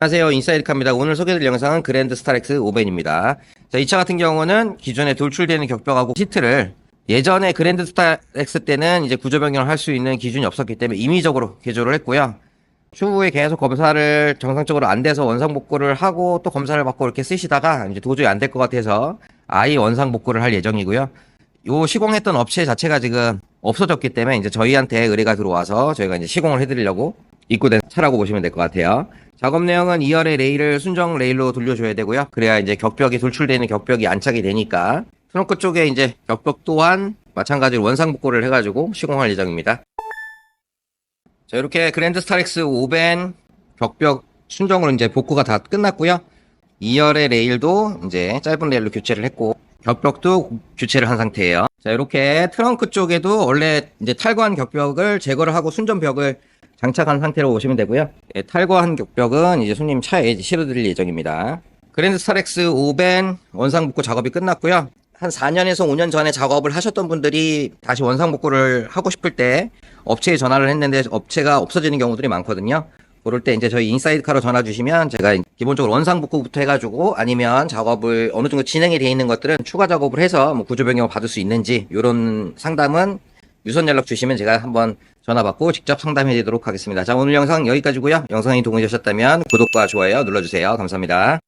안녕하세요. 인사이드카입니다 오늘 소개해드릴 영상은 그랜드 스타렉스 5벤입니다. 자, 이 차 같은 경우는 기존에 돌출되는 격벽하고 시트를 예전에 그랜드 스타렉스 때는 이제 구조 변경을 할 수 있는 기준이 없었기 때문에 임의적으로 개조를 했고요. 추후에 계속 검사를 정상적으로 안 돼서 원상 복구를 하고 또 검사를 받고 이렇게 쓰시다가 이제 도저히 안 될 것 같아서 아예 원상 복구를 할 예정이고요. 요 시공했던 업체 자체가 지금 없어졌기 때문에 이제 저희한테 의뢰가 들어와서 저희가 이제 시공을 해드리려고 입고된 차라고 보시면 될 것 같아요. 작업 내용은 2열의 레일을 순정 레일로 돌려줘야 되고요. 그래야 이제 격벽이 돌출되는 격벽이 안착이 되니까 트렁크 쪽에 이제 격벽 또한 마찬가지로 원상 복구를 해가지고 시공할 예정입니다. 자 이렇게 그랜드 스타렉스 5벤 격벽 순정으로 이제 복구가 다 끝났고요. 2열의 레일도 이제 짧은 레일로 교체를 했고 격벽도 교체를 한 상태예요. 자 이렇게 트렁크 쪽에도 원래 이제 탈거한 격벽을 제거를 하고 순전벽을 장착한 상태로 보시면 되고요. 예, 탈거한 격벽은 이제 손님 차에 실어드릴 예정입니다. 그랜드 스타렉스 5벤 원상 복구 작업이 끝났고요. 한 4년에서 5년 전에 작업을 하셨던 분들이 다시 원상 복구를 하고 싶을 때 업체에 전화를 했는데 업체가 없어지는 경우들이 많거든요. 그럴 때 이제 저희 인사이드카로 전화 주시면 제가 기본적으로 원상 복구부터 해가지고 아니면 작업을 어느 정도 진행이 돼 있는 것들은 추가 작업을 해서 뭐 구조 변경을 받을 수 있는지 이런 상담은 유선 연락 주시면 제가 한번 전화 받고 직접 상담해 드리도록 하겠습니다. 자 오늘 영상 여기까지고요. 영상이 도움이 되셨다면 구독과 좋아요 눌러 주세요. 감사합니다.